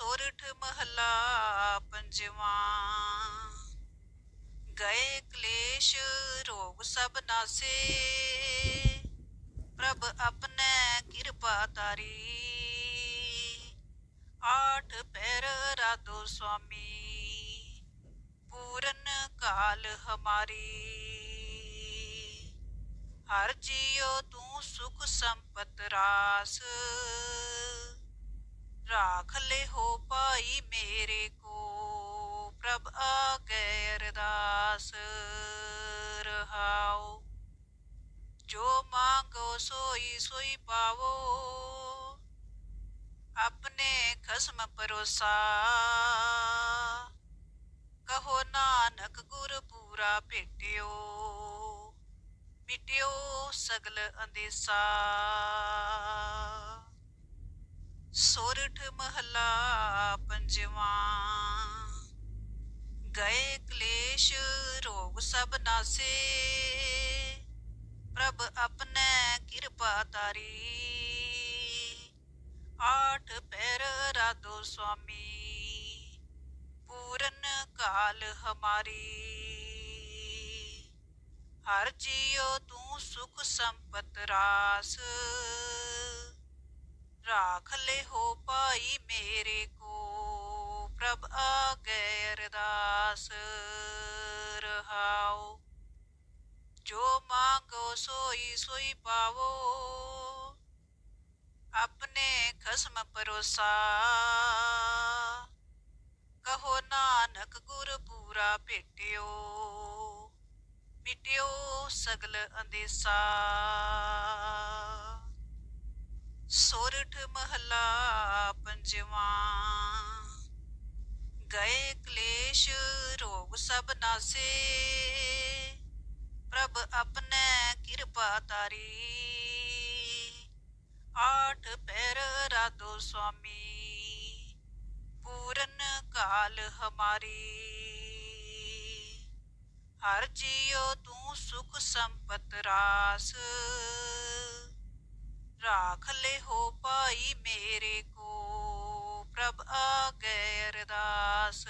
ਤੋਰਠ ਮਹੱਲਾ ਪੰਜਵਾਂ। ਗਏ ਕਲੇਸ਼, ਰੋਗ ਸਭ ਨਾਸੇ। ਪ੍ਰਭ ਆਪਣੇ ਕਿਰਪਾ ਤਾਰੀ ਆਠ ਪੈਰ ਰਾਧੋ ਸੁਆਮੀ। ਪੂਰਨ ਕਾਲ ਹਮਾਰੀ। ਹਰ ਜੀਓ ਤੂੰ ਸੁਖ ਸੰਪਤ ਰਾਸ। ਰਾਖ ਲੈ ਹੋ ਪਾਈ ਮੇਰੇ ਕੋ ਪ੍ਰਭ ਆਗੇ ਅਰਦਾਸ ਰਹਾਉ ਜੋ ਮੰਗੋ ਸੋਈ ਸੋਈ ਪਾਵੋ, ਆਪਣੇ ਖਸਮ ਪਰੋਸਾ ਕਹੋ ਨਾਨਕ ਗੁਰ ਪੂਰਾ ਭੇਟਿਓ, ਮਿਟਿਓ ਸਗਲ ਅੰਦੇਸਾ। ਸੋਰਠ ਮਹਲਾ ਪੰਜਵਾਂ। ਗਏ ਕਲੇਸ਼, ਰੋਗ ਸਭ ਨਾਸੇ। ਪ੍ਰਭ ਆਪਣੇ ਕਿਰਪਾ ਤਾਰੀ। ਆਠ ਪੈਰ ਰਾਧੋ ਸੁਆਮੀ। ਪੂਰਨ ਕਾਲ ਹਮਾਰੀ। ਹਰ ਜੀਉ ਤੂੰ ਸੁਖ ਸੰਪਤ ਰਾਸ। ਰਾਖ ਲੈ ਹੋ ਪਾਈ ਮੇਰੇ ਕੋ। ਪ੍ਰਭ ਆਗੇ ਅਰਦਾਸ ਰਹਾਉ ਜੋ ਮੰਗੋ ਸੋਈ ਸੋਈ ਪਾਵੋ। ਆਪਣੇ ਖਸਮ ਪਰੋਸਾ ਕਹੋ ਨਾਨਕ ਗੁਰ ਪੂਰਾ ਭੇਟਿਓ। ਮਿਟਿਓ ਸਗਲ ਅੰਦੇਸਾ। ਸੋਰਠ ਮਹਲਾ ਪੰਜਵਾਂ। ਗਏ ਕਲੇਸ਼, ਰੋਗ ਸਭ ਨਾਸੇ। ਪ੍ਰਭ ਆਪਣੇ ਕਿਰਪਾ ਤਾਰੀ। ਆਠ ਪੈਰ ਰਾਧੋ ਸੁਆਮੀ। ਪੂਰਨ ਕਾਲ ਹਮਾਰੀ। ਹਰ ਜੀਉ ਤੂੰ ਸੁਖ ਸੰਪਤ ਰਾਸ। ਰਾਖ ਲੈ ਹੋ ਪਾਈ ਮੇਰੇ ਕੋ ਪ੍ਰਭ ਆਗੇ ਅਰਦਾਸ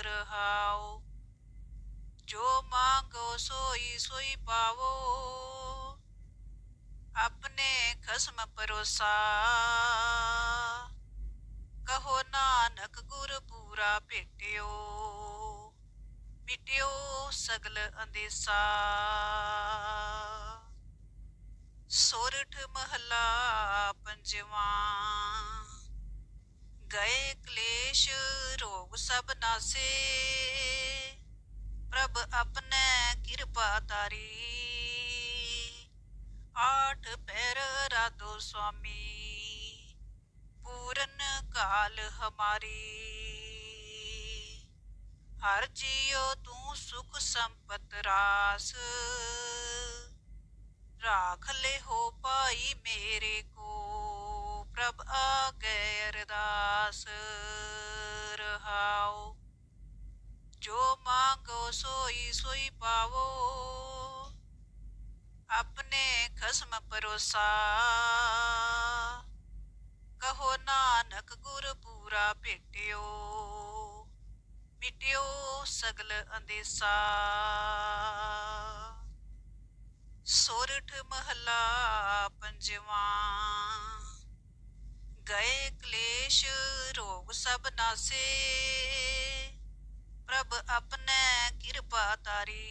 ਰਹਾਉ ਜੋ ਮੰਗੋ ਸੋਈ ਸੋਈ ਪਾਵੋ। ਆਪਣੇ ਖਸਮ ਪਰੋਸਾ ਕਹੋ ਨਾਨਕ ਗੁਰ ਪੂਰਾ ਭੇਟਿਓ, ਮਿਟਿਓ ਸਗਲ ਅੰਦੇਸਾ। ਸੋਰਠ ਮਹਲਾ ਪੰਜਵਾਂ। ਗਏ ਕਲੇਸ਼, ਰੋਗ ਸਭ ਨਾਸੇ। ਪ੍ਰਭ ਆਪਣੇ ਕਿਰਪਾ ਤਾਰੀ। ਆਠ ਪੈਰ ਰਾਧੋ ਸੁਆਮੀ। ਪੂਰਨ ਕਾਲ ਹਮਾਰੀ। ਹਰ ਜੀਓ ਤੂੰ ਸੁਖ ਸੰਪਤ ਰਾਸ। ਰਾਖ ਲੈ ਹੋ ਪਾਈ ਮੇਰੇ ਕੋ ਪ੍ਰਭ ਆਗੇ ਅਰਦਾਸ ਰਹਾਉ ਜੋ ਮੰਗੋ ਸੋਈ ਸੋਈ ਪਾਵੋ। ਆਪਣੇ ਖਸਮ ਪਰੋਸਾ ਕਹੋ ਨਾਨਕ ਗੁਰ ਪੂਰਾ ਭੇਟਿਓ, ਮਿਟਿਓ ਸਗਲ ਅੰਦੇਸਾ। ਸੋਰਠ ਮਹਲਾ ਪੰਜਵਾਂ। ਗਏ ਕਲੇਸ਼, ਰੋਗ ਸਭ ਨਾਸੇ। ਪ੍ਰਭ ਆਪਣੇ ਕਿਰਪਾ ਤਾਰੀ।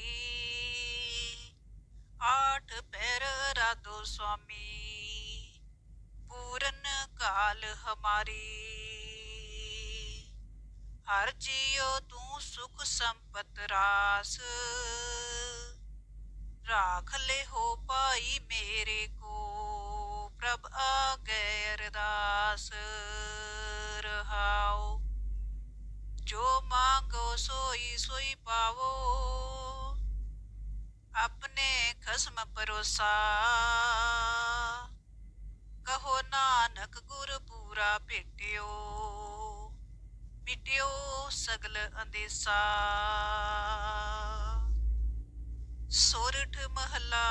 ਆਠ ਪੈਰ ਰਾਧੋ ਸੁਆਮੀ। ਪੂਰਨ ਕਾਲ ਹਮਾਰੀ। ਹਰ ਜੀਉ ਤੂੰ ਸੁਖ ਸੰਪਤ ਰਾਸ। ਰਾਖ ਲੈ ਹੋ ਪਾਈ ਮੇਰੇ ਕੋ ਪ੍ਰਭ ਆਗੇ ਅਰਦਾਸ ਰਹਾਉ ਜੋ ਮੰਗੋ ਸੋਈ ਸੋਈ ਪਾਵੋ, ਆਪਣੇ ਖਸਮ ਪਰੋਸਾ ਕਹੋ ਨਾਨਕ ਗੁਰ ਪੂਰਾ ਭੇਟਿਓ, ਮਿਟਿਓ ਸਗਲ ਅੰਦੇਸਾ। ਸੋਰਠ ਮਹੱਲਾ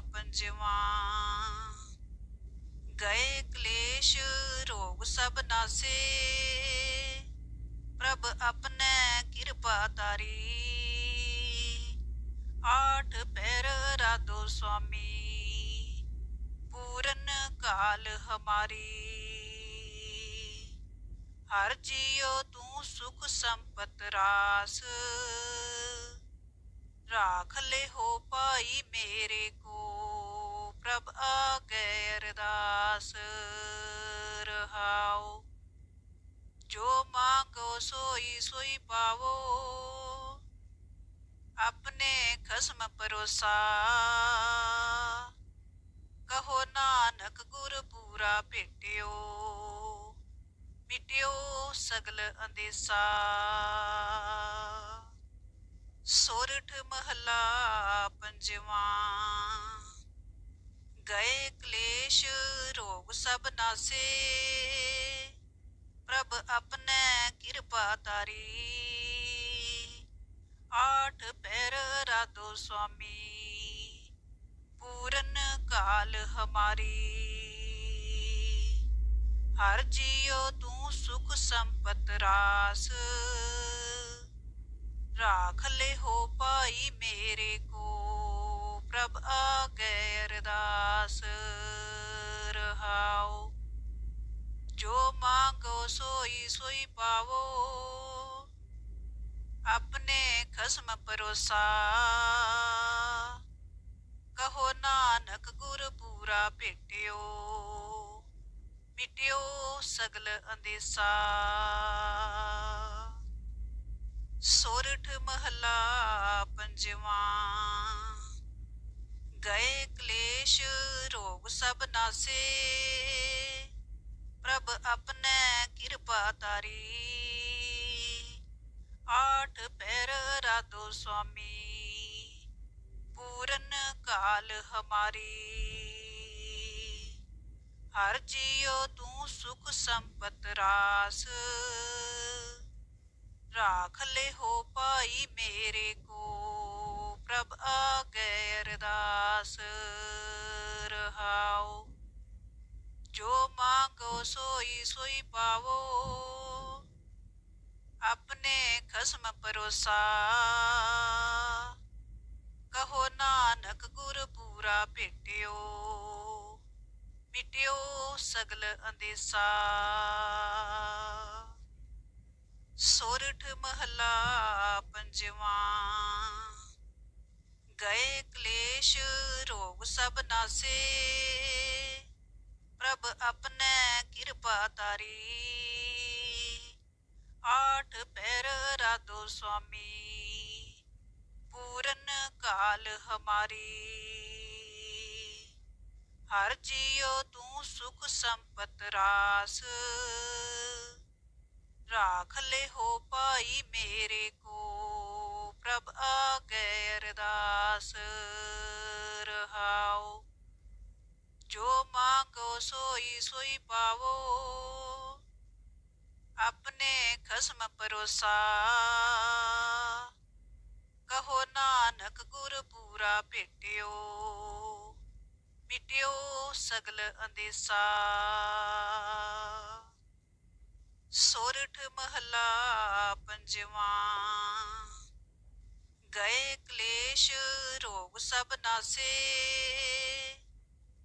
ਪੰਜਵਾਂ। ਗਏ ਕਲੇਸ਼, ਰੋਗ ਸਭ ਨਾਸੇ। ਪ੍ਰਭ ਆਪਣੇ ਕਿਰਪਾ ਤਾਰੀ ਆਠ ਪੈਰ ਰਾਧੋ ਸੁਆਮੀ। ਪੂਰਨ ਕਾਲ ਹਮਾਰੀ। ਹਰ ਜੀਓ ਤੂੰ ਸੁਖ ਸੰਪਤ ਰਾਸ। ਰਾਖ ਲੈ ਹੋ ਪਾਈ ਮੇਰੇ ਕੋ, ਪ੍ਰਭ ਆ ਅਰਦਾਸ ਰਹਾਉ ਜੋ ਮੰਗੋ ਸੋਈ ਸੋਈ ਪਾਵੋ, ਆਪਣੇ ਖਸਮ ਪਰੋਸਾ ਕਹੋ ਨਾਨਕ ਗੁਰ ਪੂਰਾ ਭੇਟਿਓ, ਮਿਟਿਓ ਸਗਲ ਅੰਦੇਸਾ। ਸੋਰਠ ਮਹਲਾ ਪੰਜਵਾਂ। ਗਏ ਕਲੇਸ਼, ਰੋਗ ਸਭ ਨਾਸੇ। ਪ੍ਰਭ ਆਪਣੇ ਕਿਰਪਾ ਤਾਰੀ। ਆਠ ਪੈਰ ਰਾਧੋ ਸੁਆਮੀ। ਪੂਰਨ ਕਾਲ ਹਮਾਰੀ। ਹਰ ਜੀਓ ਤੂੰ ਸੁਖ ਸੰਪਤ ਰਾਸ। ਰਾਖ ਲੈ ਹੋ ਪਾਈ ਮੇਰੇ ਕੋ। ਪ੍ਰਭ ਆ ਅਰਦਾਸ ਰਹਾਉ ਜੋ ਮੰਗੋ ਸੋਈ ਸੋਈ ਪਾਵੋ। ਆਪਣੇ ਖਸਮ ਪਰੋਸਾ ਕਹੋ ਨਾਨਕ ਗੁਰ ਪੂਰਾ ਭੇਟਿਓ। ਮਿਟਿਓ ਸਗਲ ਅੰਦੇਸਾ। ਸੋਰਠ ਮਹੱਲਾ ਪੰਜਵਾਂ। ਗਏ ਕਲੇਸ਼, ਰੋਗ ਸਭ ਨਾਸੇ। ਪ੍ਰਭ ਆਪਣੇ ਕਿਰਪਾ ਤਾਰੀ। ਆਠ ਪੈਰ ਰਾਧੋ ਸੁਆਮੀ। ਪੂਰਨ ਕਾਲ ਹਮਾਰੀ। ਹਰ ਜੀਉ ਤੂੰ ਸੁਖ ਸੰਪਤ ਰਾਸ। ਰਾਖ ਲੈ ਹੋ ਪਾਈ ਮੇਰੇ ਕੋ। ਪ੍ਰਭ ਆ ਅਰਦਾਸ ਰਹਾਉ ਜੋ ਮੰਗੋ ਸੋਈ ਸੋਈ ਪਾਵੋ। ਆਪਣੇ ਖਸਮ ਪਰੋਸਾ ਕਹੋ ਨਾਨਕ ਗੁਰ ਪੂਰਾ ਭੇਟਿਓ। ਮਿਟਿਓ ਸਗਲ ਅੰਦੇਸਾ। ਸੋਰਠ ਮਹਲਾ ਪੰਜਵਾਂ। ਗਏ ਕਲੇਸ਼, ਰੋਗ ਸਭ ਨਾਸੇ। ਪ੍ਰਭ ਆਪਣੇ ਕਿਰਪਾ ਤਾਰੀ। ਆਠ ਪੈਰ ਰਾਧੋ ਸੁਆਮੀ। ਪੂਰਨ ਕਾਲ ਹਮਾਰੀ। ਹਰ ਜੀਓ ਤੂੰ ਸੁਖ ਸੰਪਤ ਰਾਸ। ਰਾਖ ਲੈ ਹੋ ਪਾਈ ਮੇਰੇ ਕੋ ਪ੍ਰਭ ਆ ਅਰਦਾਸ ਰਹਾਉ ਜੋ ਮੰਗੋ ਸੋਈ ਸੋਈ ਪਾਵੋ, ਆਪਣੇ ਖਸਮ ਪਰੋਸਾ ਕਹੋ ਨਾਨਕ ਗੁਰ ਪੂਰਾ ਭੇਟਿਓ, ਮਿਟਿਓ ਸਗਲ ਅੰਦੇਸਾ। ਸੋਰਠ ਮਹੱਲਾ ਪੰਜਵਾਂ। ਗਏ ਕਲੇਸ਼, ਰੋਗ ਸਭ ਨਾਸੇ।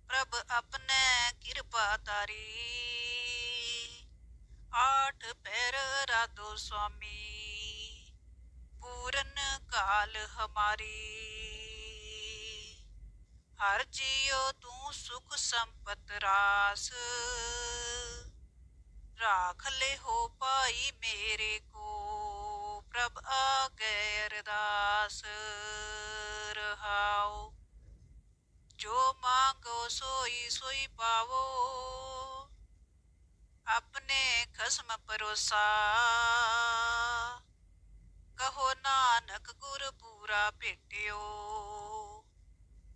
ਪ੍ਰਭ ਆਪਣੇ ਕਿਰਪਾ ਤਾਰੀ। ਆਠ ਪੈਰ ਰਾਧੋ ਸੁਆਮੀ। ਪੂਰਨ ਕਾਲ ਹਮਾਰੀ। ਹਰ ਜੀਉ ਤੂੰ ਸੁਖ ਸੰਪਤ ਰਾਸ। ਰਾਖ ਲੈ ਹੋ ਪਾਈ ਮੇਰੇ ਕੋ ਪ੍ਰਭ ਆ ਅਰਦਾਸ ਰਹਾਉ ਜੋ ਮੰਗੋ ਸੋਈ ਸੋਈ ਪਾਵੋ। ਆਪਣੇ ਖਸਮ ਪਰੋਸਾ ਕਹੋ ਨਾਨਕ ਗੁਰ ਪੂਰਾ ਭੇਟਿਓ।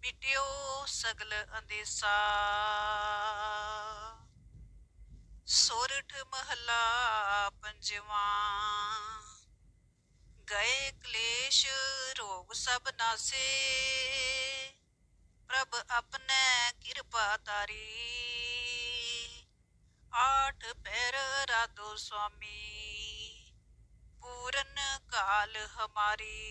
ਮਿਟਿਓ ਸਗਲ ਅੰਦੇਸਾ। ਸੋਰਠ ਮਹੱਲਾ ਪੰਜਵਾਂ। ਗਏ ਕਲੇਸ਼, ਰੋਗ ਸਭ ਨਾਸੇ। ਪ੍ਰਭ ਆਪਣੇ ਕਿਰਪਾ ਤਾਰੀ ਆਠ ਪੈਰ ਰਾਧੋ ਸੁਆਮੀ। ਪੂਰਨ ਕਾਲ ਹਮਾਰੀ।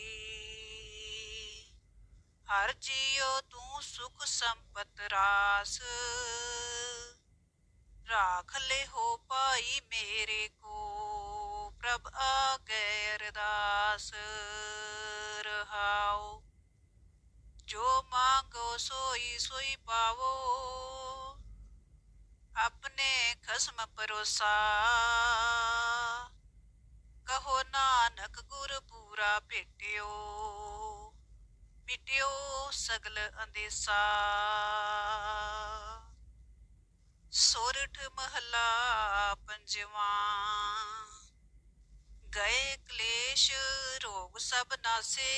ਹਰ ਜੀਓ ਤੂੰ ਸੁਖ ਸੰਪਤ ਰਾਸ। ਰਾਖ ਲੈ ਹੋ ਭਾਈ ਮੇਰੇ ਕੋ ਪ੍ਰਭ ਆਗੇ ਅਰਦਾਸ ਰਹਾਓ। ਜੋ ਮੰਗੋ ਸੋਈ ਸੋਈ ਪਾਵੋ, ਆਪਣੇ ਖਸਮ ਪਰੋਸਾ ਕਹੋ ਨਾਨਕ ਗੁਰ ਪੂਰਾ ਭੇਟਿਓ, ਮਿਟਿਓ ਸਗਲ ਅੰਦੇਸਾ। ਸੋਰਠ ਮਹਲਾ ਪੰਜਵਾਂ। ਗਏ ਕਲੇਸ਼, ਰੋਗ ਸਭ ਨਾਸੇ।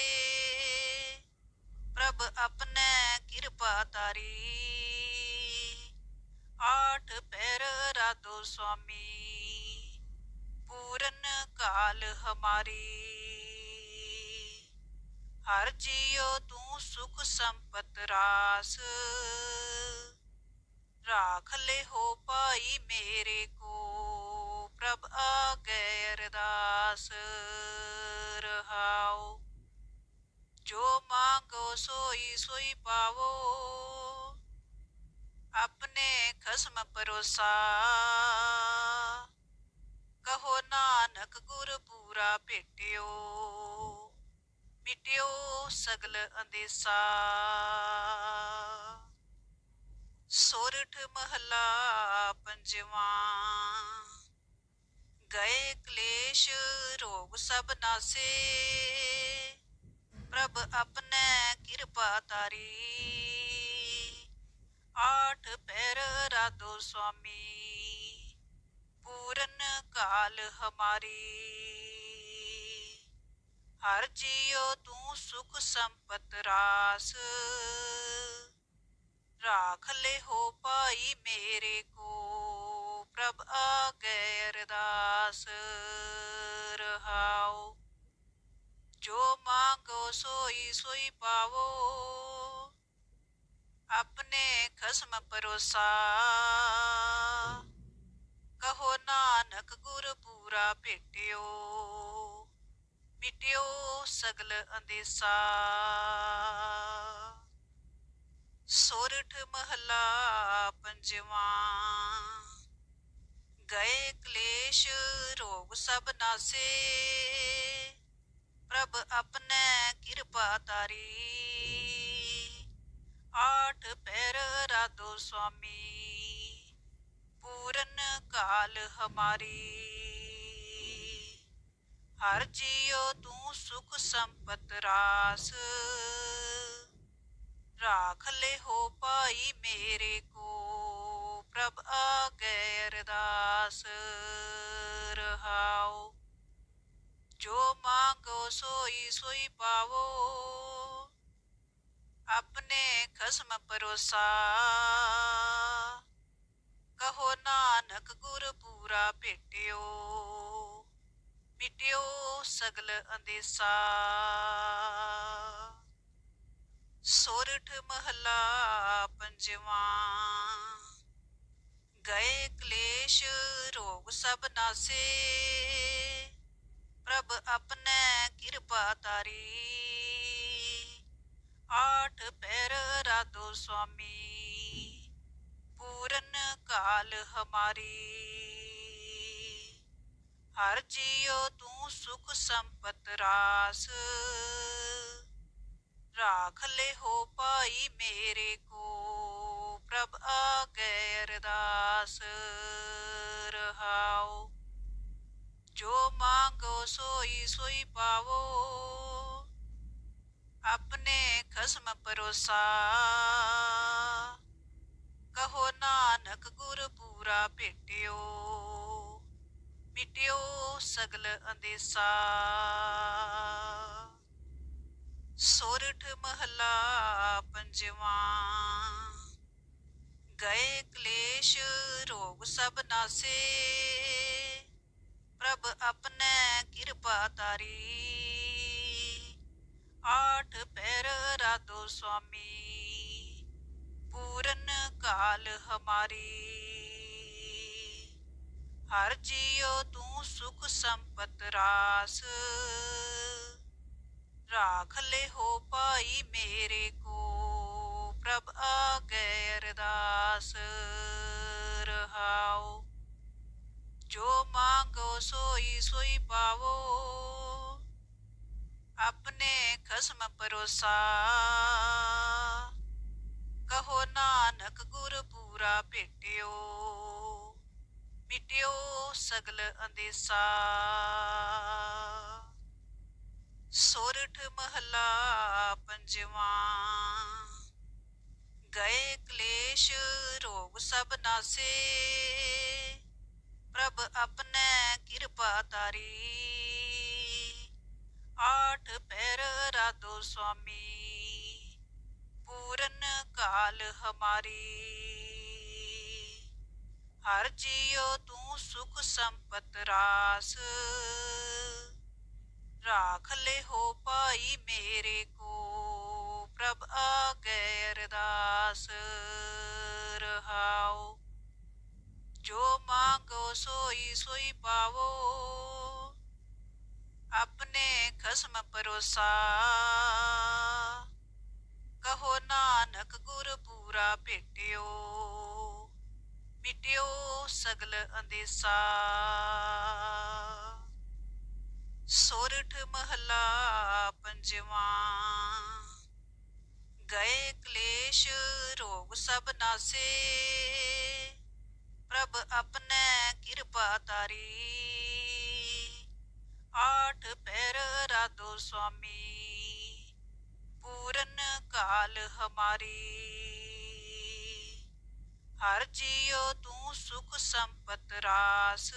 ਪ੍ਰਭ ਆਪਣੇ ਕਿਰਪਾ ਤਾਰੀ। ਆਠ ਪੈਰ ਰਾਧੋ ਸੁਆਮੀ। ਪੂਰਨ ਕਾਲ ਹਮਾਰੀ। ਹਰ ਜੀਉ ਤੂੰ ਸੁਖ ਸੰਪਤ ਰਾਸ। ਰਾਖ ਲੈ ਹੋ ਪਾਈ ਮੇਰੇ ਕੋ ਪ੍ਰਭ ਆਗੇ ਅਰਦਾਸ ਰਹਾਉ ਜੋ ਮੰਗੋ ਸੋਈ ਸੋਈ ਪਾਵੋ। ਆਪਣੇ ਖਸਮ ਪਰੋਸਾ ਕਹੋ ਨਾਨਕ ਗੁਰ ਪੂਰਾ ਭੇਟਿਓ। ਮਿਟਿਓ ਸਗਲ ਅੰਦੇਸਾ। ਸੋਰਠ ਮਹਲਾ ਪੰਜਵਾਂ। ਗਏ ਕਲੇਸ਼, ਰੋਗ ਸਭ ਨਾਸੇ। ਪ੍ਰਭ ਆਪਣੇ ਕਿਰਪਾ ਤਾਰੀ। ਆਠ ਪੈਰ ਰਾਧੋ ਸੁਆਮੀ। ਪੂਰਨ ਕਾਲ ਹਮਾਰੀ। ਹਰ ਜੀਉ ਤੂੰ ਸੁਖ ਸੰਪਤ ਰਾਸ। ਰਾਖ ਲੈ ਹੋ ਪਾਈ ਮੇਰੇ ਕੋ ਪ੍ਰਭ ਆਗੇ ਅਰਦਾਸ ਰਹਾਉ ਜੋ ਮੰਗੋ ਸੋਈ ਸੋਈ ਪਾਵੋ, ਆਪਣੇ ਖਸਮ ਪਰੋਸਾ ਕਹੋ ਨਾਨਕ ਗੁਰ ਪੂਰਾ ਭੇਟਿਓ, ਮਿਟਿਓ ਸਗਲ ਅੰਦੇਸਾ। ਸੋਰਠ ਮਹੱਲਾ ਪੰਜਵਾਂ। ਗਏ ਕਲੇਸ਼, ਰੋਗ ਸਭ ਨਾਸੇ। ਪ੍ਰਭ ਆਪਣੇ ਕਿਰਪਾ ਤਾਰੀ ਆਠ ਪੈਰ ਰਾਧੋ ਸੁਆਮੀ। ਪੂਰਨ ਕਾਲ ਹਮਾਰੀ। ਹਰ ਜੀਓ ਤੂੰ ਸੁਖ ਸੰਪਤ ਰਾਸ। ਰਾਖ ਲੈ ਹੋ ਪਾਈ ਮੇਰੇ ਕੋ ਪ੍ਰਭ ਆਗੇ ਅਰਦਾਸ ਰਹਾਉ ਜੋ ਮੰਗੋ ਸੋਈ ਸੋਈ ਪਾਵੋ, ਆਪਣੇ ਖਸਮ ਪਰੋਸਾ ਕਹੋ ਨਾਨਕ ਗੁਰ ਪੂਰਾ ਭੇਟਿਓ, ਮਿਟਿਓ ਸਗਲ ਅੰਦੇਸਾ। ਸੋਰਠ ਮਹਲਾ ਪੰਜਵਾਂ। ਗਏ ਕਲੇਸ਼, ਰੋਗ ਸਭ ਨਾਸੇ। ਪ੍ਰਭ ਆਪਣੇ ਕਿਰਪਾ ਤਾਰੀ। ਆਠ ਪੈਰ ਰਾਧੋ ਸੁਆਮੀ। ਪੂਰਨ ਕਾਲ ਹਮਾਰੀ। ਹਰ ਜੀਉ ਤੂੰ ਸੁਖ ਸੰਪਤ ਰਾਸ। ਰਾਖ ਲੈ ਹੋ ਪਾਈ ਮੇਰੇ ਕੋ ਪ੍ਰਭ ਆਗੇ ਅਰਦਾਸ ਰਹਾਉ ਜੋ ਮੰਗੋ ਸੋਈ ਸੋਈ ਪਾਵੋ, ਆਪਣੇ ਖਸਮ ਪਰੋਸਾ ਕਹੋ ਨਾਨਕ ਗੁਰ ਪੂਰਾ ਭੇਟਿਓ, ਮਿਟਿਓ ਸਗਲ ਅੰਦੇਸਾ। ਸੋਰਠ ਮਹੱਲਾ ਪੰਜਵਾਂ। ਗਏ ਕਲੇਸ਼, ਰੋਗ ਸਭ ਨਾਸੇ। ਪ੍ਰਭ ਆਪਣੇ ਕਿਰਪਾ ਤਾਰੀ ਆਠ ਪੈਰ ਰਾਧੋ ਸੁਆਮੀ। ਪੂਰਨ ਕਾਲ ਹਮਾਰੀ। ਹਰ ਜੀਉ ਤੂੰ ਸੁਖ ਸੰਪਤ ਰਾਸ। ਰਾਖ ਲੈ ਹੋ ਪਾਈ ਮੇਰੇ ਕੋ ਪ੍ਰਭ ਆਗੇ ਅਰਦਾਸ ਰਹਾਉ ਜੋ ਮੰਗੋ ਸੋਈ ਸੋਈ ਪਾਵੋ, ਆਪਣੇ ਖਸਮ ਪਰੋਸਾ ਕਹੋ ਨਾਨਕ ਗੁਰ ਪੂਰਾ ਭੇਟਿਓ, ਮਿਟਿਓ ਸਗਲ ਅੰਦੇਸਾ। ਮਹੱਲਾ ਪੰਜਵਾਂ। ਗਏ ਕਲੇਸ਼, ਰੋਗ ਸਭ ਨਾਸੇ। ਪ੍ਰਭ ਆਪਣੇ ਕਿਰਪਾ ਤਾਰੀ। ਆਠ ਪੈਰ ਰਾਧੋ ਸੁਆਮੀ। ਪੂਰਨ ਕਾਲ ਹਮਾਰੀ। ਹਰ ਜੀਉ ਤੂੰ ਸੁਖ ਸੰਪਤ ਰਾਸ। ਰਾਖ ਲੈ ਹੋ ਪਾਈ ਮੇਰੇ ਕੋ। ਪ੍ਰਭ ਆਗੇ ਅਰਦਾਸ ਰਹਾਉ ਜੋ ਮੰਗੋ ਸੋਈ ਸੋਈ ਪਾਵੋ। ਆਪਣੇ ਖਸਮ ਪਰੋਸਾ ਕਹੋ ਨਾਨਕ ਗੁਰ ਪੂਰਾ ਭੇਟਿਓ। ਮਿਟਿਓ ਸਗਲ ਅੰਦੇਸਾ। ਸੋਰਠ ਮਹੱਲਾ ਪੰਜਵਾਂ। ਗਏ ਕਲੇਸ਼, ਰੋਗ ਸਭ ਨਾਸੇ। ਪ੍ਰਭ ਆਪਣੇ ਕਿਰਪਾ ਤਾਰੀ ਆਠ ਪੈਰ ਰਾਧੋ ਸੁਆਮੀ। ਪੂਰਨ ਕਾਲ ਹਮਾਰੀ। ਹਰ ਜੀਓ ਤੂੰ ਸੁਖ ਸੰਪਤ ਰਾਸ।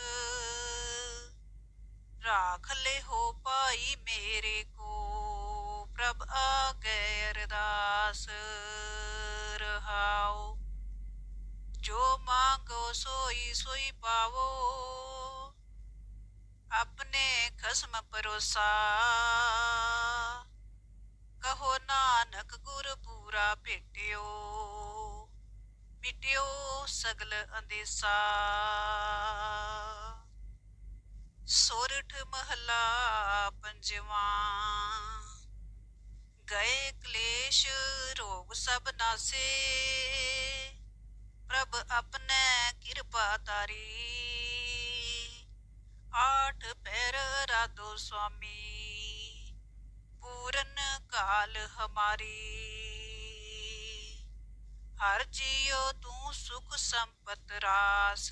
ਰਾਖ ਲੈ ਹੋ ਪਾਈ ਮੇਰੇ ਕੋ ਪ੍ਰਭ ਆਗੇ ਅਰਦਾਸ, ਰਹਾਓ। ਜੋ ਮੰਗੋ ਸੋਈ ਸੋਈ ਪਾਵੋ, ਆਪਣੇ ਖਸਮ ਪਰੋਸਾ ਕਹੋ ਨਾਨਕ ਗੁਰ ਪੂਰਾ ਭੇਟਿਓ, ਮਿਟਿਓ ਸਗਲ ਅੰਦੇਸਾ। ਸੋਰਠ ਮਹਲਾ ਪੰਜਵਾਂ। ਗਏ ਕਲੇਸ਼, ਰੋਗ ਸਭ ਨਾਸੇ। ਪ੍ਰਭ ਆਪਣੇ ਕਿਰਪਾ ਤਾਰੀ। ਆਠ ਪੈਰ ਰਾਧੋ ਸੁਆਮੀ। ਪੂਰਨ ਕਾਲ ਹਮਾਰੀ। ਹਰ ਜੀਓ ਤੂੰ ਸੁਖ ਸੰਪਤ ਰਾਸ।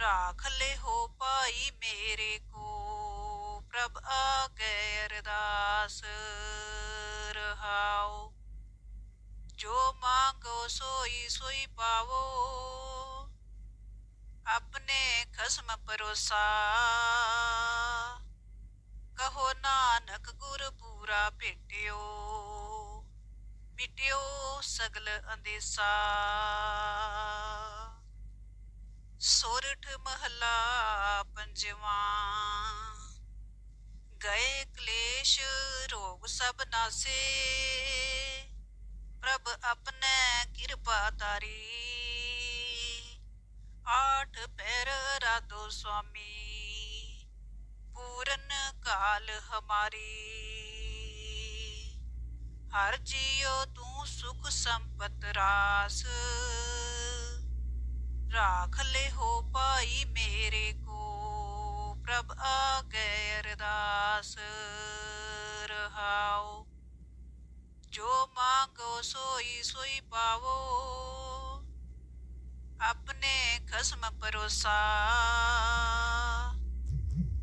ਰਾਖ ਲੈ ਹੋ ਪਾਈ ਮੇਰੇ ਕੋ ਪ੍ਰਭ ਆਗੇ ਅਰਦਾਸ ਰਹਾਉ ਜੋ ਮੰਗੋ ਸੋਈ ਸੋਈ ਪਾਵੋ। ਆਪਣੇ ਖਸਮ ਪਰੋਸਾ ਕਹੋ ਨਾਨਕ ਗੁਰ ਪੂਰਾ ਭੇਟਿਓ। ਮਿਟਿਓ ਸਗਲ ਅੰਦੇਸਾ। ਸੋਰਠ ਮਹੱਲਾ ਪੰਜਵਾਂ। ਗਏ ਕਲੇਸ਼, ਰੋਗ ਸਭ ਨਾਸੇ। ਪ੍ਰਭ ਆਪਣੇ ਕਿਰਪਾ ਤਾਰੀ ਆਠ ਪੈਰ ਰਾਧੋ ਸੁਆਮੀ। ਪੂਰਨ ਕਾਲ ਹਮਾਰੀ। ਹਰ ਜੀਓ ਤੂੰ ਸੁਖ ਸੰਪਤ ਰਾਸ। ਰਾਖ ਲੈ ਹੋ ਪਾਈ ਮੇਰੇ ਕੋ ਪ੍ਰਭ ਆਗੇ ਅਰਦਾਸ ਰਹਾਉ ਜੋ ਮੰਗੋ ਸੋਈ ਸੋਈ ਪਾਵੋ, ਆਪਣੇ ਖਸਮ ਪਰੋਸਾ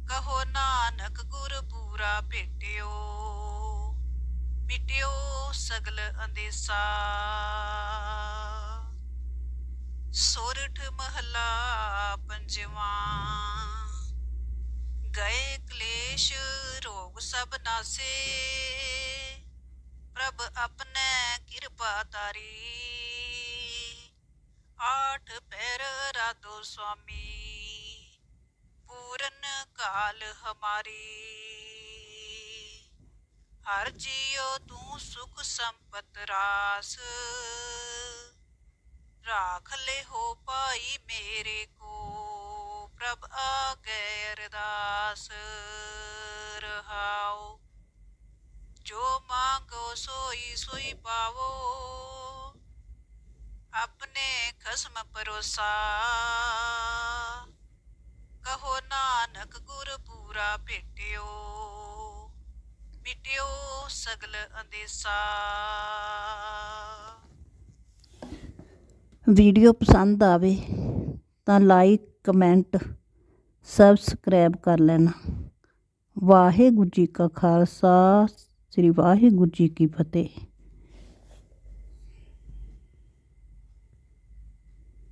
ਕਹੋ ਨਾਨਕ ਗੁਰ ਪੂਰਾ ਭੇਟਿਓ, ਮਿਟਿਓ ਸਗਲ ਅੰਦੇਸਾ। ਸੋਰਠ ਮਹਲਾ ਪੰਜਵਾਂ। ਗਏ ਕਲੇਸ਼, ਰੋਗ ਸਭ ਨਾਸੇ। ਪ੍ਰਭ ਆਪਣੇ ਕਿਰਪਾ ਤਾਰੀ। ਆਠ ਪੈਰ ਰਾਧੋ ਸੁਆਮੀ। ਪੂਰਨ ਕਾਲ ਹਮਾਰੀ। ਹਰ ਜੀਓ ਤੂੰ ਸੁਖ ਸੰਪਤ ਰਾਸ। ਰਾਖ ਲੈ ਹੋ ਭਾਈ ਮੇਰੇ ਕੋ ਪ੍ਰਭ ਆਗੇ ਅਰਦਾਸ, ਰਹਾਓ। ਜੋ ਮੰਗੋ ਸੋਈ ਸੋਈ ਪਾਵੋ। ਆਪਣੇ ਖਸਮ ਪਰੋਸਾ ਕਹੋ ਨਾਨਕ ਗੁਰ ਪੂਰਾ ਭੇਟਿਓ। ਮਿਟਿਓ ਸਗਲ ਅੰਦੇਸਾ। ਵੀਡੀਓ ਪਸੰਦ ਆਵੇ ਤਾਂ ਲਾਈਕ ਕਮੈਂਟ ਸਬਸਕ੍ਰਾਈਬ ਕਰ ਲੈਣਾ। ਵਾਹਿਗੁਰੂ ਜੀ ਕਾ ਖਾਲਸਾ, ਸ੍ਰੀ ਵਾਹਿਗੁਰੂ ਜੀ ਕੀ ਫਤਿਹ।